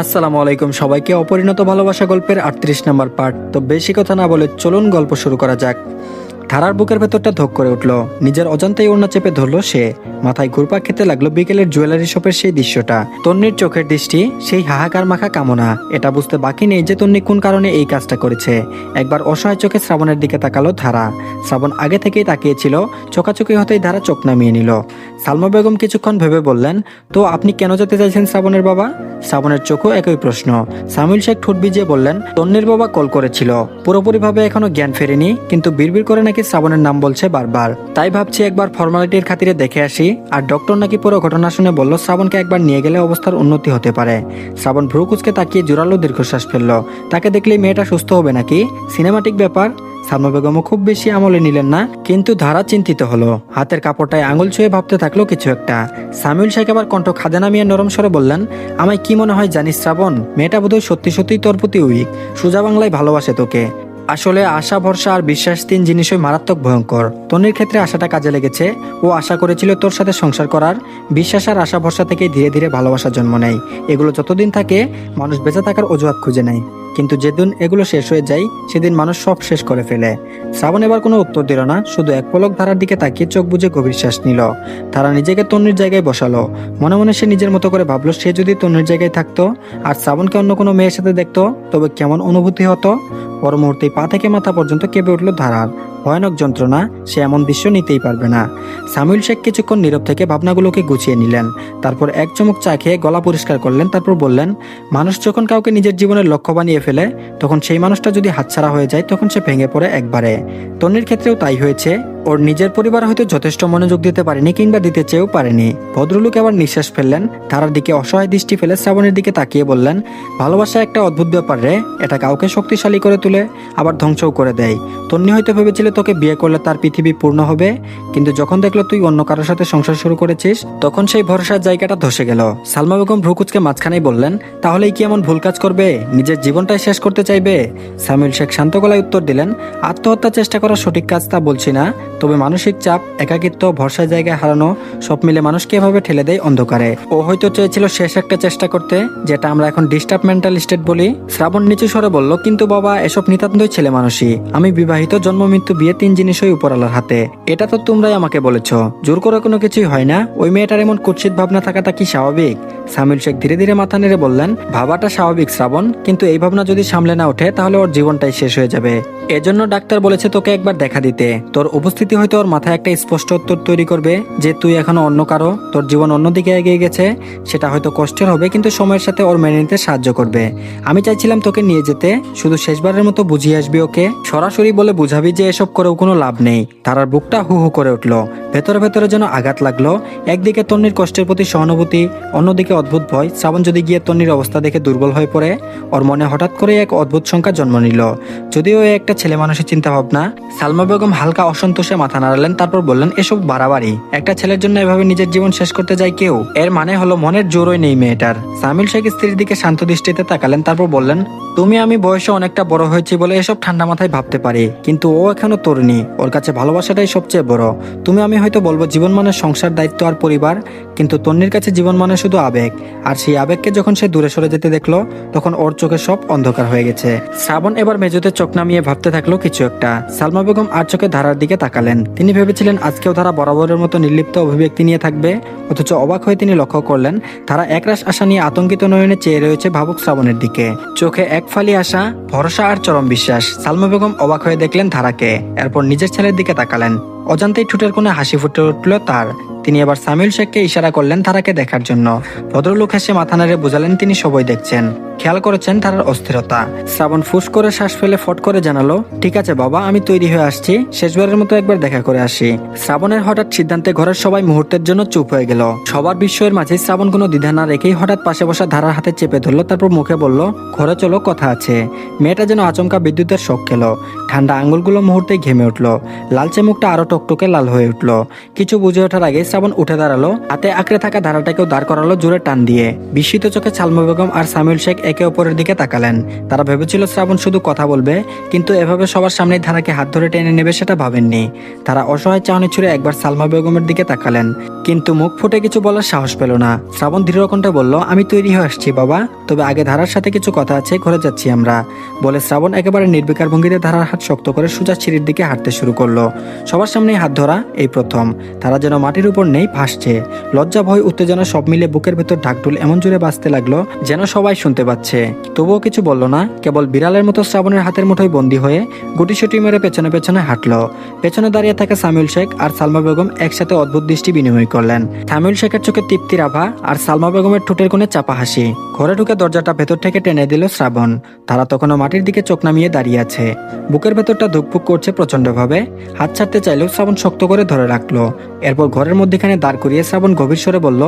আসসালামু আলাইকুম সবাইকে অপরিণত ভালোবাসা গল্পের আটত্রিশ নম্বর পার্ট। তো বেশি কথা না বলে চলুন গল্প শুরু করা যাক। ধারার বুকের ভেতরটা ধক করে উঠল। নিজের অজান্তেই ওড়না চেপে ধরলো সে। মাথায় ঘুরপা খেতে লাগল বিকেলের জুয়েলারি শপের সেই দৃশ্যটা। তন্নির চোখের দৃষ্টি, সেই হাহাকার মাখা কামনা। এটা বুঝতে বাকি নেই যে তন্নি কোন কারণে এই কাজটা করেছে। একবার অসহায় চোখে শ্রাবণের দিকে তাকালো ধারা শ্রাবণ আগে থেকেই তাকিয়েছিল চোকাচুকি হতেই ধারা চোখ নামিয়ে নিল। সালমা বেগম কিছুক্ষণ ভেবে বললেন, তো আপনি কেন যেতে চাইছেন শ্রাবণের বাবা? শ্রাবণের চোখও একই প্রশ্ন। সামিল শেখ ঠোঁট বিজিয়ে বললেন, তন্নির বাবা কল করেছিল। পুরোপুরিভাবে এখনও জ্ঞান ফেরেনি, কিন্তু বিড়বিড় করে নাকি শ্রাবণের নাম বলছে বারবার। তাই ভাবছি একবার ফর্মালিটির খাতিরে দেখে আসি। আর ডক্টর নাকি পুরো ঘটনা শুনে বলল, শ্রাবণকে একবার নিয়ে গেলে অবস্থার উন্নতি হতে পারে। শ্রাবণ ভ্রু কুচকে তাকিয়ে জোরালো দীর্ঘশ্বাস ফেলল। তাকে দেখলেই মেয়েটা সুস্থ হবে নাকি? সিনেমাটিক ব্যাপার। সালমা বেগমও খুব বেশি আমলে নিলেন না, কিন্তু ধারা চিন্তিত হলো। হাতের কাপড়টায় আঙুল ছুঁয়ে ভাবতে থাকল কিছু একটা। সামিউল শেখ আবার কণ্ঠ খাদে নামিয়ে নরম স্বরে বললেন, আমায় কি মনে হয় জানিস শ্রাবণ? মেয়েটা বোধহয় সত্যি সত্যি তোর প্রতি উইক সোজা বাংলায় ভালোবাসে তোকে। আসলে আশা, ভরসা আর বিশ্বাস তিন জিনিসই মারাত্মক ভয়ঙ্কর। তনির ক্ষেত্রে আশাটা কাজে লেগেছে ও আশা করেছিল তোর সাথে সংসার করার। বিশ্বাস আর আশা, ভরসা থেকে ধীরে ধীরে ভালোবাসা জন্ম নেয়। এগুলো যতদিন থাকে, মানুষ বেঁচে থাকার অজুহাত খুঁজে নেয়। কিন্তু যেদিন এগুলো শেষ হয়ে যায়, সেদিন মানুষ সব শেষ করে ফেলে। শ্রাবণ এবার কোনো উত্তর দিল না, শুধু এক পলক ধারার দিকে তাকিয়ে চোখ বুঝে গভীর শ্বাস নিল। তারা নিজেকে তন্নির জায়গায় বসালো। মনে মনে সে নিজের মতো করে ভাবলো, সে যদি তন্নির জায়গায় থাকতো আর শ্রাবণকে অন্য কোনো মেয়ের সাথে দেখতো, তবে কেমন অনুভূতি হতো? পর মুহূর্তে পা থেকে মাথা পর্যন্ত কেঁপে উঠল ধারার। ভয়ানক যন্ত্রণা, সে এমন দৃশ্য নিতেই পারবে না। সামিউল শেখ কিছুক্ষণ নীরব থেকে ভাবনাগুলোকে গুছিয়ে নিলেন। তারপর এক চমক চা খেয়ে গলা পরিষ্কার করলেন, তারপর বললেন, মানুষ যখন কাউকে নিজের জীবনের লক্ষ্য বানিয়ে ফেলে, তখন সেই মানুষটা যদি হাতছাড়া হয়ে যায়, তখন সে ভেঙে পড়ে একবারে। তন্নির ক্ষেত্রেও তাই হয়েছে। ওর নিজের পরিবার হয়তো যথেষ্ট মনোযোগ দিতে পারেনি কিংবা দিতে চেয়েও পারেনি। ভদ্রলোক আবার নিঃশ্বাস ফেললেন। তারার দিকে অসহায় দৃষ্টি ফেলে শ্রাবণের দিকে তাকিয়ে বললেন, ভালোবাসা একটা অদ্ভুত ব্যাপার রে। এটা কাউকে শক্তিশালী করে তুলে আবার ধ্বংসও করে দেয়। তন্নি হয়তো ভেবেছিল তোকে বিয়ে করলে তার পৃথিবী পূর্ণ হবে, কিন্তু যখন দেখল তুই অন্য কারোর সাথে সংসার শুরু করেছিস, তখন সেই ভরসার জায়গাটা ধসে গেল। সালমা বেগম ভ্রুকুচকে মাঝখানেই বললেন, তাহলেই কি এমন ভুল কাজ করবে? নিজের জীবনটাই শেষ করতে চাইবে? সামিউল শেখ শান্ত গলায় উত্তর দিলেন, আত্মহত্যার চেষ্টা করা সঠিক কাজ তা বলছি না। তবে মানসিক চাপ, একাকিত্ব, ভরসার জায়গায় হারানো সব মিলে মানুষকে এভাবে ঠেলে দেয় অন্ধকারে। ও হয়তো চেয়েছিল শেষ একটা চেষ্টা করতে, যেটা আমরা এখন ডিস্টার্ব মেন্টাল স্টেট বলি। শ্রাবণ নিচু স্বরে বলল, কিন্তু বাবা, এসব নিতান্তই ছেলে মানুষই। আমি বিবাহিত, জন্ম, মৃত্যু, বিয়ে, তিন জিনিসই উপরালার হাতে। এটা তো তোমরাই আমাকে বলেছ। জোর করে কোনো কিছুই হয় না। ওই মেয়েটার এমন কুৎসিত ভাবনা থাকাটা কি স্বাভাবিক? সামিল শেখ ধীরে ধীরে মাথা নেড়ে বললেন, ভাবাটা স্বাভাবিক, শ্রাবণ। কিন্তু এই ভাবনা যদি সামলে না ওঠে, তাহলে ওর জীবনটাই শেষ হয়ে যাবে। এজন্য ডাক্তার বলেছে তোকে একবার দেখা দিতে। তোর উপস্থিতি হয়তো ওর মাথায় একটা স্পষ্ট উত্তর তৈরি করবে যে তুই এখনও অন্য কারও, তোর জীবন অন্যদিকে এগিয়ে গেছে, সেটা হয়তো কষ্টের হবে, কিন্তু সময়ের সাথে ওর মেনে নিতে সাহায্য করবে। আমি চাইছিলাম তোকে নিয়ে যেতে, শুধু শেষবারের মতো বুঝিয়ে আসবি ওকে। সরাসরি বলে বুঝাবি যে এসব করেও কোনো লাভ নেই। তারার বুকটা হু হু করে উঠল। ভেতরে ভেতরে যেন আঘাত লাগল। একদিকে তন্নির কষ্টের প্রতি সহানুভূতি, অন্যদিকে অদ্ভুত ভয়। শ্রাবণ যদি গিয়ে তন্নির অবস্থা দেখে দুর্বল হয়ে পড়ে, ওর মনে হঠাৎ করে এক অদ্ভুত সংখ্যা জন্ম নিল। যদিও এ একটা ছেলে মানুষের চিন্তা ভাবনা সালমা বেগম হালকা অসন্তোষে মাথা নাড়ালেন, তারপর বললেন, এসব বাড়াবাড়ি। একটা ছেলের জন্য এভাবে নিজের জীবন শেষ করতে যায় কেউ? এর মানে হলো মনের জোরই নেই মেয়েটার। সামিল শেখ স্ত্রীর দিকে শান্ত দৃষ্টিতে তাকালেন, তারপর বললেন, তুমি আমি বয়সে অনেকটা বড় হয়েছি বলে এসব ঠান্ডা মাথায় ভাবতে পারি, কিন্তু ও এখনও তরুণী। ওর কাছে ভালোবাসাটাই সবচেয়ে বড়। তুমি আমি হয়তো বলব জীবন মানে সংসার, দায়িত্ব আর পরিবার, কিন্তু তন্নির কাছে জীবন মানে শুধু আবেগ। আর সেই আবেগকে যখন সে দূরে সরে যেতে দেখল, তখন ওর চোখে সব অন্ধকার হয়ে গেছে। শ্রাবণ এবার মেজোতে চোখ নামিয়ে ভাবতে থাকল কিছু একটা। সালমা বেগম আর চোখে ধারার দিকে তাকালেন। তিনি ভেবেছিলেন, আজকেও তারা বরাবরের মতো নির্লিপ্ত অভিব্যক্তি নিয়ে থাকবে। অথচ অবাক হয়ে তিনি লক্ষ্য করলেন ধারা একরাশ আশা নিয়ে আতঙ্কিত নয়নে চেয়ে রয়েছে ভাবুক শ্রাবণের দিকে। চোখে এক ফালি আশা, ভরসা আর চরম বিশ্বাস। সালমা বেগম অবাক হয়ে দেখলেন ধারাকে। এরপর নিজের ছেলের দিকে তাকালেন। অজান্তেই ঠোঁটের কোণে হাসি ফুটে উঠল তার। তিনি এবার সামিল শেখকে ইশারা করলেন তারাকে দেখার জন্য। ভদ্রলোক হেসে মাথা নাড়ে বোঝালেন তিনি সবই দেখছেন। খেয়াল করেছেন তারার অস্থিরতা। শ্রাবণ ফুস করে শ্বাস ফেলে ফট করে জানালো, ঠিক আছে বাবা, আমি তৈরি হয়ে আসছি, শেষবারের মতো একবার দেখা করে আসি। শ্রাবণের হঠাৎ সিদ্ধান্তে ঘরের সবাই মুহূর্তের জন্য চুপ হয়ে গেল। সবার বিস্ময়ের মাঝে শ্রাবণ কোনো দ্বিধা না রেখেই হঠাৎ পাশে বসা ধারার হাতে চেপে ধরলো, তারপর মুখে বলল, ঘরে চলো, কথা আছে। মেয়েটা যেন আচমকা বিদ্যুতের শখ খেলো। ঠান্ডা আঙুলগুলো মুহূর্তেই ঘেমে উঠল। লালচে মুখটা আরও টকটকে লাল হয়ে উঠল। কিছু বুঝে ওঠার আগে শ্রাবণ উঠে দাঁড়াল। হাতে আঁকড়ে থাকা ধারাটাকেও দাঁড় করালো জোরে টান দিয়ে। বিস্মিত চোখে সালমা বেগম আর সামিউল শেখ একে অপরের দিকে তাকালেন। তারা ভেবেছিল শ্রাবণ শুধু কথা বলবে, কিন্তু এভাবে সবার সামনে ধারাকে হাত ধরে টেনে নেবে সেটা ভাবেননি। তারা অসহায় চাহনি ছুড়ে একবার সালমা বেগমের দিকে তাকালেন। কিন্তু মুখ ফুটে কিছু বলার সাহস পেল না। শ্রাবণ দৃঢ়কণ্ঠে বলল, আমি তৈরি হয়ে আসছি, বাবা। তবে আগে ধারার সাথে কিছু কথা আছে, ঘরে যাচ্ছি আমরা। বলে শ্রাবণ একেবারে নির্বিকার ভঙ্গিতে ধারার হাত শক্ত করে সোজা সিঁড়ির দিকে হাঁটতে শুরু করল। সবার সামনে হাত ধরা এই প্রথম। তারা যেন মাটির উপর নেই ভাসছে লজ্জা, ভয়, উত্তেজনা সব মিলে বুকের ভেতর ঢাকঢুল এমন জোরে বাঁচতে লাগল যেন সবাই শুনতে পাচ্ছে। তবুও কিছু বলল না, কেবল বিড়ালের মতো শ্রাবণের হাতের মুঠোয় বন্দী হয়ে গুটিসুটি মেরে পেছনে পেছনে হাঁটলো। পেছনে দাঁড়িয়ে থাকা সামিউল শেখ আর সালমা বেগম একসাথে অদ্ভুত দৃষ্টি বিনিময় করলেন। সামিউল শেখের চোখে তৃপ্তির আভা আর সালমা বেগমের ঠোঁটের কোণে চাপা হাসি। ঘরে ঢুকে দরজাটা ভেতর থেকে টেনে দিল শ্রাবণ। তারা তখনও মাটির দিকে চোখ নামিয়ে দাঁড়িয়ে আছে। বুকের ভেতরটা ধুকপুক করছে প্রচন্ডভাবে হাত ছাড়তে চাইলেও শ্রাবণ শক্ত করে ধরে রাখল। এরপর ঘরের মধ্যেখানে দাঁড় করিয়ে শ্রাবণ গভীর স্বরে বলল,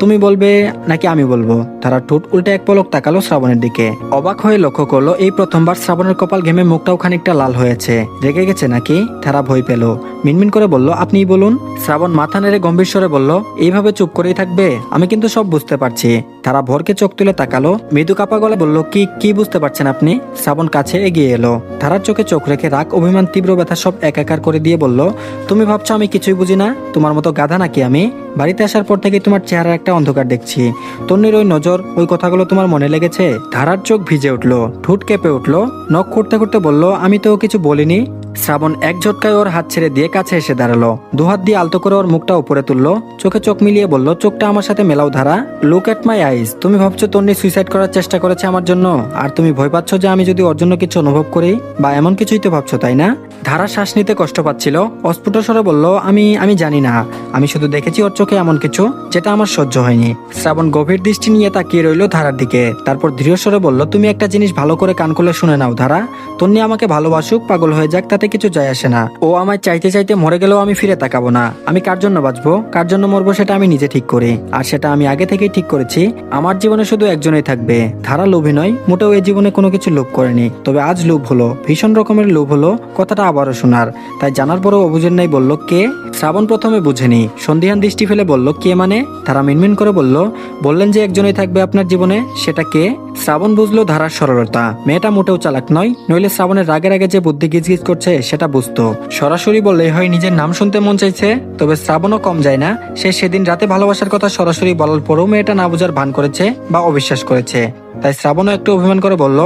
তুমি বলবে, নাকি আমি বলব? তারা ঠোঁট উল্টে এক পলক তাকালো শ্রাবণের দিকে। অবাক হয়ে লক্ষ্য করল, এই প্রথমবার শ্রাবণের কপাল ঘেমে মুখটাও খানিকটা লাল হয়েছে। রেগে গেছে নাকি? তারা ভয় পেল। মিনমিন করে বলল, আপনিই বলুন। শ্রাবণ মাথা নেড়ে গম্ভীর স্বরে বলল, এইভাবে চুপ করেই থাকবে? আমি কিন্তু সব বুঝতে পারছি। তারা ভরকে চোখ তুলে তাকালো, মৃদু কাপা গলে বলল, কি কি বুঝতে পারছেন আপনি? শ্রাবণ কাছে এগিয়ে এলো। তারার চোখে চোখ রেখে রাগ, অভিমান, তীব্র ব্যথা সব একাকার করে দিয়ে বলল, তুমি ভাবছ আমি কিছুই বুঝি না? তোমার মতো গাধা নাকি আমি। বাড়িতে আসার পর থেকে তোমার চেহারার একটা অন্ধকার দেখছি। তন্নির ওই নজর, ওই কথাগুলো তোমার মনে লেগেছে? ধারার চোখ ভিজে উঠল, ঠোঁট কেঁপে উঠল। নখ করতে করতে বলল, আমি তো কিছু বলিনি। শ্রাবণ এক ঝটকায় ওর হাত ছেড়ে দিয়ে কাছে এসে দাঁড়াল। দুহাত দিয়ে আলতো করে ওর মুখটা উপরে তুললো। চোখে চোখ মিলিয়ে বলল, চোখটা আমার সাথে মেলাও ধারা। লুক এট মাই আইস তুমি ভাবছ তন্নি সুইসাইড করার চেষ্টা করেছে আমার জন্য? আর তুমি ভয় পাচ্ছ যে আমি যদি ওর জন্য কিছু অনুভব করি? বা এমন কিছুই তো ভাবছ, তাই না? ধারা শ্বাস নিতে কষ্ট পাচ্ছিল। অস্ফুট স্বরে বলল, আমি আমি জানি না। আমি শুধু দেখেছি ওর চোখে এমন কিছু, যেটা আমার সহ্য হয়নি। শ্রাবণ গভীর দৃষ্টি নিয়ে তাকিয়ে রইল ধারার দিকে। তারপর দৃঢ় স্বরে বলল, তুমি একটা জিনিস ভালো করে কান খুলে শুনে নাও, ধারা। তন্নি আমাকে ভালোবাসুক, পাগল হয়ে যাক, তাতে কিছু যায় আসে না। ও আমায় চাইতে চাইতে মরে গেলেও আমি ফিরে তাকাবো না। আমি কার জন্য বাঁচবো? কার জন্য মরবো সেটা আমি নিজে ঠিক করি। আর সেটা আমি আগে থেকেই ঠিক করেছি। আমার জীবনে শুধু একজনই থাকবে। ধারা লোভী নয়, মোটেও এই জীবনে কোনো কিছু লোভ করেনি। তবে আজ লোভ হলো, ভীষণ রকমের লোভ হলো। কথাটা আবারও শোনার। তাই জানার পরও অবুঝেন নাই বলল কে? শ্রাবণ প্রথমে বুঝেনি। সন্ধিহান দৃষ্টি ফেলে বলল, কে মানে? তারা মিনমিন করে বলল, বললেন যে একজনই থাকবে আপনার জীবনে, সেটা কে? শ্রাবণ বুঝলো ধারার সরলতা। মেয়েটা মোটেও চালাক নয়, নইলে শ্রাবণের রাগের আগে যে বুদ্ধি গিজগিজ করছে, সেটা বুঝতো। সরাসরি বললে হয় নিজের নাম শুনতে মন চাইছে? তবে শ্রাবণও কম যায় না। সে সেদিন রাতে ভালোবাসার কথা সরাসরি বলার পরেও মেয়েটা না বোঝার ভান করেছে বা অবিশ্বাস করেছে। তাই শ্রাবণও একটু অভিমান করে বলল,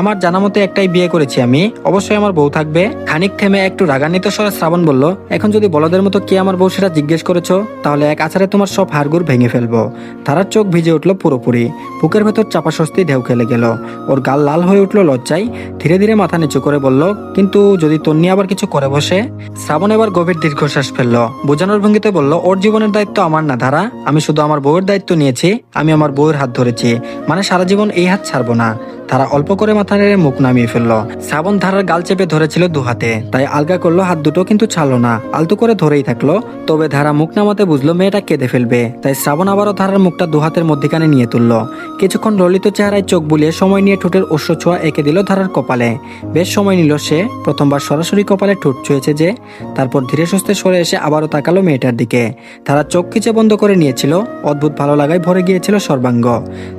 আমার জানা মতে একটাই বিয়ে করেছি আমি। অবশ্যই আমার বউ থাকবে। খানিক থেমে একটু রাগান্বিত স্বরে শ্রাবণ বলল, এখন যদি বলদের মতো কে আমার বউ সেটা জিজ্ঞেস করেছ, তাহলে এক আছাড়ে তোমার সব হাড়গুড় ভেঙে ফেলব। তারার চোখ ভিজে উঠল পুরোপুরি। বুকের ভেতর চাপা স্বস্তি ঢেউ খেলে গেল। ওর গাল লাল হয়ে উঠল লজ্জায়। ধীরে ধীরে মাথা নিচু করে বলল, কিন্তু যদি তন্নি আবার কিছু করে বসে? শ্রাবণ এবার গভীর দীর্ঘশ্বাস ফেলল। বোঝানোর ভঙ্গিতে বলল, ওর জীবনের দায়িত্ব আমার না ধারা আমি শুধু আমার বউয়ের দায়িত্ব নিয়েছি। আমি আমার বউয়ের হাত ধরেছি। মানে সারা জীবন এই হাত ছাড়বো না। তারা অল্প করে মাথা নেড়ে মুখ নামিয়ে ফেলল। শ্রাবণ ধারার গাল চেপে ধরেছিল দু হাতে। তাই আলগা করল, হাত দুটো কিন্তু ছাড়লো না। আলতু করে ধরেই থাকল, তবে ধারা মুখ নামাতে বুঝলো মেয়েটা কেঁদে ফেলবে। তাই শ্রাবণ আবারও ধারার মুখটা দু হাতের মধ্যিখানে নিয়ে তুললো। কিছুক্ষণ ললিত চেহারায় চোখ বুলিয়ে সময় নিয়ে ঠোঁটের অশ্ব ছোঁয়া এঁকে দিল ধারার কপালে। বেশ সময় নিল সে, প্রথমবার সরাসরি কপালে ঠোঁট ছুঁয়েছে যে, তারপর ধীরে সুস্থে সরে এসে আবারও তাকালো মেয়েটার দিকে। তারা চোখ খিচে বন্ধ করে নিয়েছিল, অদ্ভুত ভালো লাগায় ভরে গিয়েছিল সর্বাঙ্গ।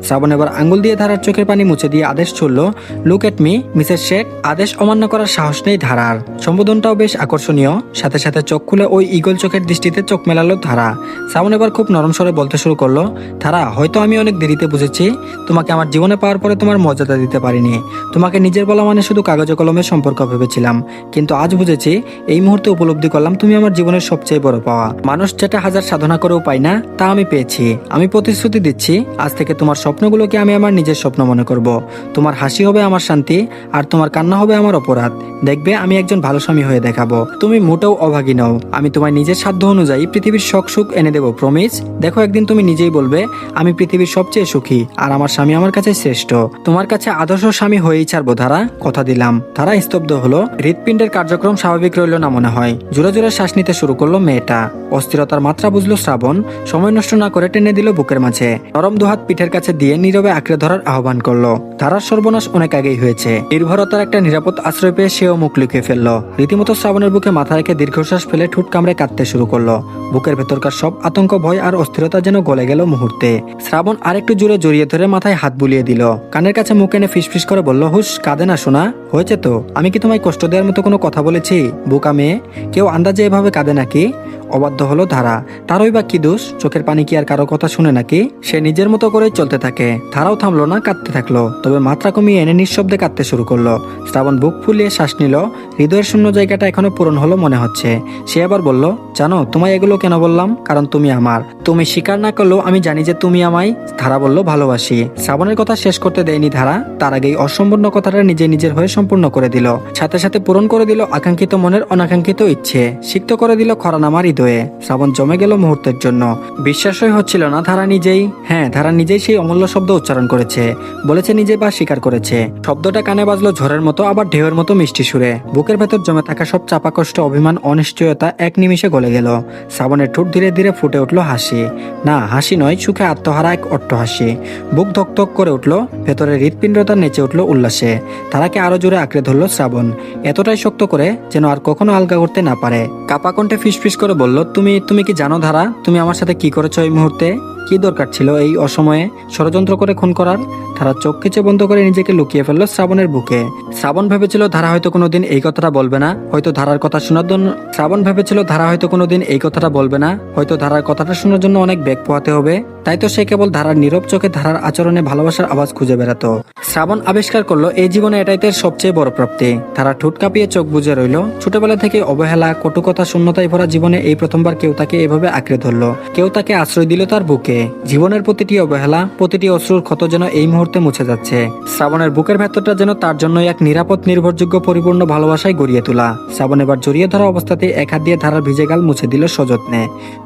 শ্রাবণ এবার আঙ্গুল দিয়ে ধারার চোখের পানি মুছে দিয়ে আদেশ ছুড়ল, look at me, Mrs Sheikh. আদেশ অমান্য করার সাহস নেই ধারার। সম্বোধনটাও বেশ আকর্ষণীয়। সাথে সাথে চোখ খুলে ওই ইগল চোখের দৃষ্টিতে চোখ মেলালো ধারা। শ্রাবণ এবার খুব নরম স্বরে বলতে শুরু করল, ধারা, হয়তো আমি অনেক দেরিতে বুঝেছি। তোমাকে আমার জীবনে পাওয়ার পরে তোমার মর্যাদা দিতে পারিনি। তোমাকে নিজের বলা মানে শুধু কাগজে কলমের সম্পর্ক ভেবেছিলাম। কিন্তু আজ বুঝেছি, এই মুহূর্তে উপলব্ধি করলাম তুমি আমার জীবনের সবচেয়ে বড় পাওয়া। মানুষ যেটা হাজার সাধনা করেও পায় না, তা আমি পেয়েছি। আমি প্রতিশ্রুতি দিচ্ছি, আজ থেকে তোমার স্বপ্নগুলোকে আমি আমার নিজের স্বপ্ন মনে করব। তোমার হাসি হবে আমার শান্তি, আর তোমার কান্না হবে আমার অপরাধ। দেখবে, আমি একজন ভালো স্বামী হয়ে দেখাবো। তুমি মোটেও অভাগী নও। আমি তোমার নিজের সাধ্য অনুযায়ী পৃথিবীর শখ সুখ এনে দেবো প্রমিস দেখো, একদিন তুমি নিজেই বলবে, আমি পৃথিবীর সবচেয়ে সুখী, আর আমার স্বামী আমার কাছে শ্রেষ্ঠ। তোমার কাছে আদর্শ স্বামী হয়েই ছাড়বো, ধারা? কথা দিলাম। তারা স্তব্ধ হলো, হৃৎপিণ্ডের কার্যক্রম স্বাভাবিক রইল না মনে হয়। জোরে জোরে শ্বাস নিতে শুরু করল মেয়েটা। অস্থিরতার মাত্রা বুঝলো শ্রাবণ, সময় নষ্ট না করে টেনে দিল বুকের মাঝে। নরম দুহাত পিঠের কাছে দিয়ে নীরবে আঁকড়ে ধরার আহ্বান করল। তারা ধারার সর্বনাশ অনেক আগেই হয়েছে। নির্ভরতার একটা নিরাপদ আশ্রয় পেয়ে সেও মুখ লুকিয়ে ফেলল। রীতিমতো শ্রাবণের বুকে মাথা রেখে দীর্ঘশ্বাস ফেলে ঠুট কামড়ে কাঁদতে শুরু করল। বুকের ভেতরকার সব আতঙ্ক, ভয় আর অস্থিরতা যেন গলে গেল মুহূর্তে। শ্রাবণ আরেকটু জোরে জড়িয়ে ধরে মাথায় হাত বুলিয়ে দিল। কানের কাছে মুখ এনে ফিসফিস করে বলল হুস কাঁদে না শোনা হয়েছে তো। আমি কি তোমায় কষ্ট দেওয়ার মতো কোনো কথা বলেছি? বোকা মেয়ে, কেউ আন্দাজে এভাবে কাঁদে নাকি? অবাধ্য হলো ধারা। তারই বা কি দোষ? চোখের পানি কি আর কারও কথা শুনে নাকি? সে নিজের মতো করে চলতে থাকে। ধারাও থামলো না, কাঁদতে থাকল। তবে মাত্রা কমিয়ে এনে নিঃশব্দে কাঁদতে শুরু করল। শ্রাবণ বুক ফুলিয়ে শ্বাস নিল। হৃদয়ের শূন্য জায়গাটা এখনও পূরণ হলো মনে হচ্ছে। সে আবার বলল, জানো, তোমায় এগুলো কেন বললাম? কারণ তুমি আমার। তুমি স্বীকার না করলেও আমি জানি যে তুমি আমায়। ধারা বলল, ভালোবাসি। শ্রাবণের কথা শেষ করতে দেয়নি ধারা। তার আগেই অসম্পূর্ণ কথাটা নিজে নিজের হয়ে সম্পূর্ণ করে দিল। সাথে সাথে পূরণ করে দিল আকাঙ্ক্ষিত মনের অনাকাঙ্ক্ষিত ইচ্ছে। সিক্ত করে দিল খরানামার হৃদয়ে। শ্রাবণ জমে গেল মুহূর্তের জন্য। বিশ্বাসই হচ্ছিল না ধারা নিজেই। হ্যাঁ ধারা নিজেই সেই অমূল্য শব্দ উচ্চারণ করেছে। বলেছে নিজে বা স্বীকার করেছে। শব্দটা কানে বাজলো ঝড়ের মতো, আবার ঢেউয়ের মতো মিষ্টি সুরে। বুকের ভেতর জমে থাকা সব চাপা কষ্ট অভিমান, অনিশ্চয়তা এক নিমিষে গলে গেল। শ্রাবণের ঠোঁট ধীরে ধীরে ফুটে উঠল হাসি। না, হাসি নয়, সুখে আত্মহারা এক অট্ট হাসি। বুক ধকধক করে উঠল ভেতরে হৃৎপিণ্ডতা নেচে উঠল উল্লাসে। তারাকে আরও জোরে আঁকড়ে ধরলো শ্রাবণ। এতটাই শক্ত করে যেন আর কখনো আলগা করতে না পারে। কাপা কণ্ঠে ফিসফিস করে বলল তুমি তুমি কি জানো ধারা? তুমি আমার সাথে কি করেছ এই মুহূর্তে? কি দরকার ছিল এই অসময়ে? ষড়যন্ত্র করে খুন করার? ধারা চোখ কেচে বন্ধ করে নিজেকে লুকিয়ে ফেলল শ্রাবণের বুকে। শ্রাবণ ভেবেছিল ধারা হয়তো কোনোদিন এই কথাটা বলবে না। হয়তো ধারার কথা শোনার জন্য শ্রাবণ ভেবেছিল ধারা হয়তো কোনোদিন এই কথাটা বলবে না। হয়তো ধারার কথাটা শোনার জন্য অনেক বেগ পোহাতে হবে। তাই তো সে কেবল ধারার নীরব চোখে ধারার আচরণে ভালোবাসার আওয়াজ খুঁজে বেড়াতো। শ্রাবণ আবিষ্কার করল, এই জীবনে এটাই তার সবচেয়ে বড় প্রাপ্তি। তারা ঠোঁট কাঁপিয়ে চোখ বুঝে রইল। ছোটবেলা থেকে অবহেলা কটুকতা শূন্যতায় ভরা জীবনে এই প্রথমবার কেউ তাকে এভাবে আঁকড়ে ধরলো। কেউ তাকে আশ্রয় দিল তার বুকে। জীবনের প্রতিটি অবহেলা, প্রতিটি অশ্রুর ক্ষত যেন এই মুহূর্তে মুছে যাচ্ছে। শ্রাবণের বুকের ভেতরটা যেন তার জন্য এক নিরাপদ, নির্ভরযোগ্য, পরিপূর্ণ ভালোবাসায় গড়িয়ে তোলা। শ্রাবণ এবার জড়িয়ে ধরা অবস্থাতে এক হাত দিয়ে ধারার ভিজে গাল মুছে দিল সযত্নে।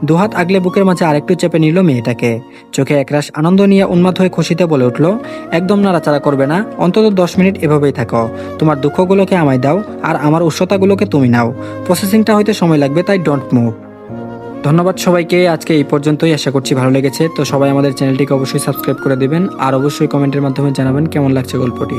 দুহাত আগলে বুকের মাঝে আরেকটু চেপে নিল মেয়েটাকে। চোখে একরাশ আনন্দ নিয়ে উন্মাদ হয়ে খুশিতে বলে উঠল, একদম নাড়াচাড়া করবে না, অন্তত দশ মিনিট এভাবেই থাকো। তোমার দুঃখগুলোকে আমায় দাও, আর আমার উষ্ণতাগুলোকে তুমি নাও। প্রসেসিংটা হয়তো সময় লাগবে, তাই ডোন্ট মুভ। ধন্যবাদ সবাইকে, আজকে এই পর্যন্তই, আশা করছি ভালো লেগেছে। তো সবাই আমাদের চ্যানেলটিকে অবশ্যই সাবস্ক্রাইব করে দেবেন, আর অবশ্যই কমেন্টের মাধ্যমে জানাবেন কেমন লাগছে গল্পটি।